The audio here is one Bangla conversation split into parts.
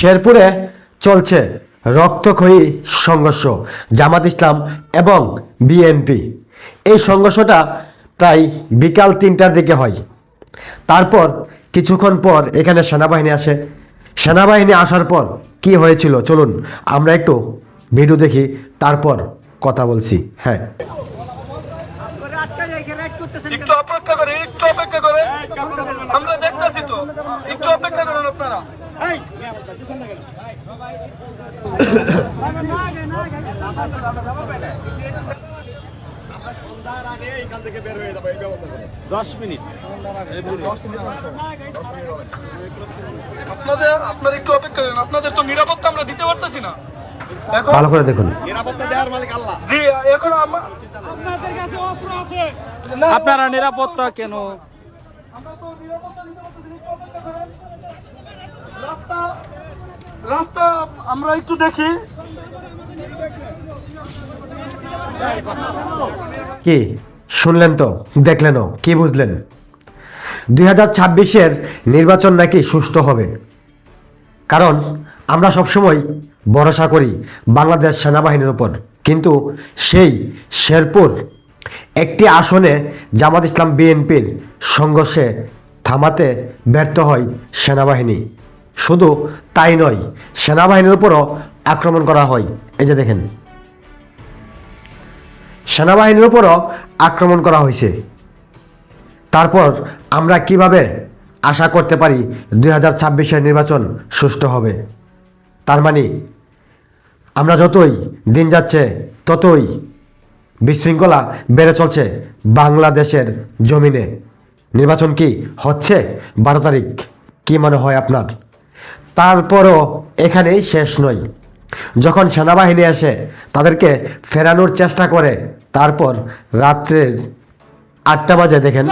শেরপুরে চলছে রক্তক্ষয়ী সংঘর্ষ, জামাত ইসলাম এবং বিএনপি। এই সংঘর্ষটা প্রায় বিকাল তিনটার দিকে হয়। তারপর কিছুক্ষণ পর এখানে সেনাবাহিনী আসে। সেনাবাহিনী আসার পর কি হয়েছিল? চলুন আমরা একটু ভিডিও দেখি, তারপর কথা বলছি। হ্যাঁ। একটু অপেক্ষা করে একটু অপেক্ষা করে আমরা দেখতেছি তো। একটু অপেক্ষা করুন আপনারা। আপনাদের আপনারা একটু অপেক্ষা করুন। আপনাদের তো নিরাপত্তা আমরা দিতে পারতেছি না। এখন ভালো করে দেখুন। জি এখন কাছে না আপনারা নিরাপত্তা কেন আমরা তো নিরাপত্তা দিতে পারতেছি না, একটু অপেক্ষা করেন। রাস্তা আমরা একটু দেখি। কি? শুনলেন তো দেখলেনও কি বুঝলেন? দুই হাজার নির্বাচন নাকি সুষ্ঠু হবে। কারণ আমরা সবসময় ভরসা করি বাংলাদেশ সেনাবাহিনীর উপর। কিন্তু সেই শেরপুর একটি আসনে জামাত ইসলাম বিএনপির সংঘর্ষে থামাতে ব্যর্থ হয় সেনাবাহিনী। শুধু তাই নয়, সেনাবাহিনীর উপরও আক্রমণ করা হয়। এই যে দেখেন। সেনাবাহিনীর উপরও আক্রমণ করা হয়েছে। তারপর আমরা কীভাবে আশা করতে পারি দুই হাজার ছাব্বিশের নির্বাচন সুষ্ঠু হবে? তার মানে আমরা যতই দিন যাচ্ছে, ততই বিশৃঙ্খলা বেড়ে চলছে বাংলাদেশের জমিনে। নির্বাচন কি হচ্ছে? বারো তারিখ। কি মনে হয় আপনার? তারপরও এখানেই শেষ নয় যখন সেনাবাহিনী এসে তাদেরকে ফেরানোর চেষ্টা করে তারপর রাত্রের আটটা বাজে দেখেন।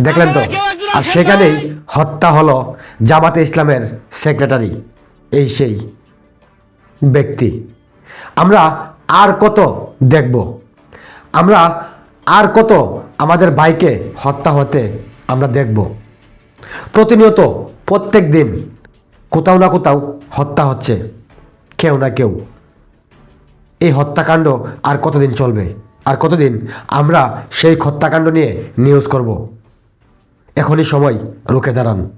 দেখলেন তো? আর সেখানেই হত্যা হলো জামাতে ইসলামের সেক্রেটারি এই সেই ব্যক্তি। আমরা আর কত দেখব? আমরা আর কত আমাদের ভাইকে হত্যা হতে আমরা দেখব? প্রতিনিয়ত প্রত্যেক দিন কোথাও না কোথাও হত্যা হচ্ছে, কেউ না কেউ। এই হত্যাকাণ্ড আর কতদিন চলবে? আর কতদিন আমরা সেই হত্যাকাণ্ড নিয়ে নিউজ করব? এখনই সময়, রুখে দাঁড়ান।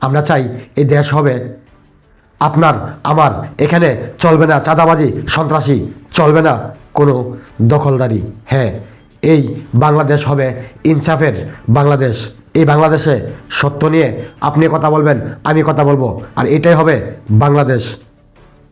আমরা চাই এই দেশ হবে আপনার, আমার, এখানে চলবে না চাঁদাবাজি, সন্ত্রাসী, চলবে না কোনো দখলদারি। হ্যাঁ এই বাংলাদেশ হবে ইনসাফের বাংলাদেশ। এই বাংলাদেশে সত্য নিয়ে আপনি কথা বলবেন, আমি কথা বলব। আর এটাই হবে বাংলাদেশ।